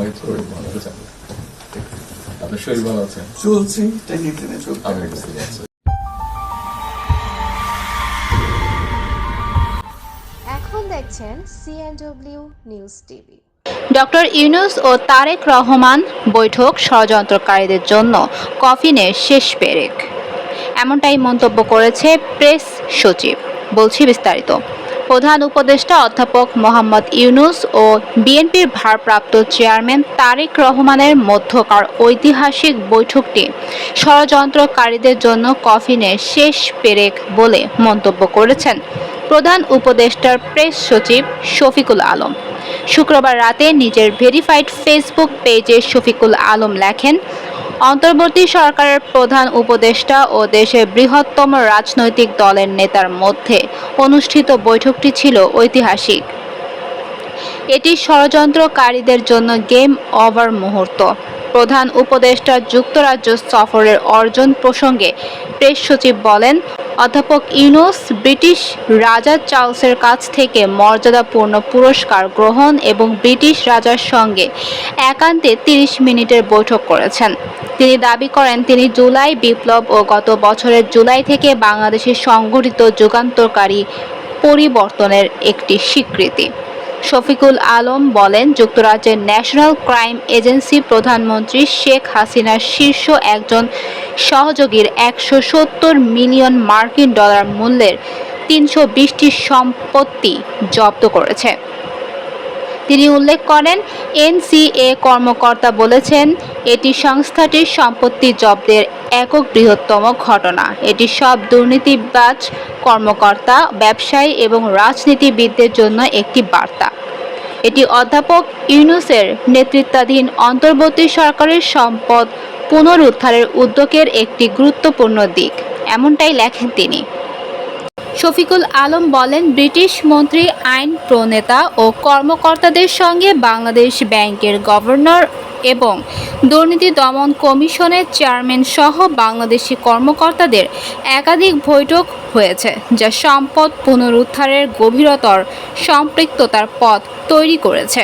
আমাকে একটু ভালো চান আপনার শরীর ভালো আছে চলছে টেনে টেনে চলতে আমি বুঝতে পারছি এখন দেখছেন CNW news TV doctor Yunus ও তারেক রহমান বৈঠক ষড়যন্ত্রকারীদের জন্য কফিনের শেষ পেরেক। এমনটাই মন্তব্য করেছে প্রেস সচিব। বলছি বিস্তারিত। প্রধান উপদেষ্টা অধ্যাপক মোহাম্মদ ইউনুস ও বিএনপির ভারপ্রাপ্ত চেয়ারম্যান তারেক রহমানের মধ্যকার ঐতিহাসিক বৈঠকটি ষড়যন্ত্রকারীদের জন্য কফিনের শেষ পেরেক বলে মন্তব্য করেছেন প্রধান উপদেষ্টার প্রেস সচিব শফিকুল আলম। শুক্রবার রাতে নিজের ভেরিফাইড ফেসবুক পেজে শফিকুল আলম লেখেন অন্তর্বর্তী সরকারের প্রধান উপদেষ্টা ও দেশের বৃহত্তম রাজনৈতিক দলের নেতার মধ্যে অনুষ্ঠিত বৈঠকটি ছিল ঐতিহাসিক। এটি ষড়যন্ত্রকারীদের জন্য গেম ওভার মুহূর্ত। প্রধান উপদেষ্টা যুক্তরাজ্য সফরের অর্জন প্রসঙ্গে প্রেস সচিব বলেন অধ্যাপক ইউনুস ব্রিটিশ রাজা চার্লসের কাছ থেকে মর্যাদাপূর্ণ পুরস্কার গ্রহণ এবং ব্রিটিশ রাজার সঙ্গে একান্তে তিরিশ মিনিটের বৈঠক করেছেন। তিনি দাবি করেন, তিনি জুলাই বিপ্লব ও গত বছরের জুলাই থেকে বাংলাদেশের সংগঠিত যুগান্তরকারী পরিবর্তনের একটি স্বীকৃতি। শফিকুল আলম বলেন, যুক্তরাজ্যের ন্যাশনাল ক্রাইম এজেন্সি প্রধানমন্ত্রী শেখ হাসিনার শীর্ষ একজন সহযোগীর একশো সত্তর মিলিয়ন মার্কিন ডলার মূল্যের তিনশো বিশটি সম্পত্তি জব্দ করেছে। তিনি উল্লেখ করেন, এনসিএ কর্মকর্তা বলেছেন, এটি সংস্থাটির সম্পত্তি জব্দের একক বৃহত্তম ঘটনা। এটি সব দুর্নীতিবাজ কর্মকর্তা, ব্যবসায়ী এবং রাজনীতিবিদদের জন্য একটি বার্তা। এটি অধ্যাপক ইউনুসের নেতৃত্বাধীন অন্তর্বর্তী সরকারের সম্পদ পুনরুদ্ধারের উদ্যোগের একটি গুরুত্বপূর্ণ দিক, এমনটাই লেখেন তিনি। শফিকুল আলম বলেন, ব্রিটিশ মন্ত্রী, আইন প্রণেতা ও কর্মকর্তাদের সঙ্গে বাংলাদেশ ব্যাংকের গভর্নর এবং দুর্নীতি দমন কমিশনের চেয়ারম্যান সহ বাংলাদেশি কর্মকর্তাদের একাধিক বৈঠক হয়েছে, যা সম্পদ পুনরুদ্ধারের গভীরতর সম্পৃক্ততার পথ তৈরি করেছে।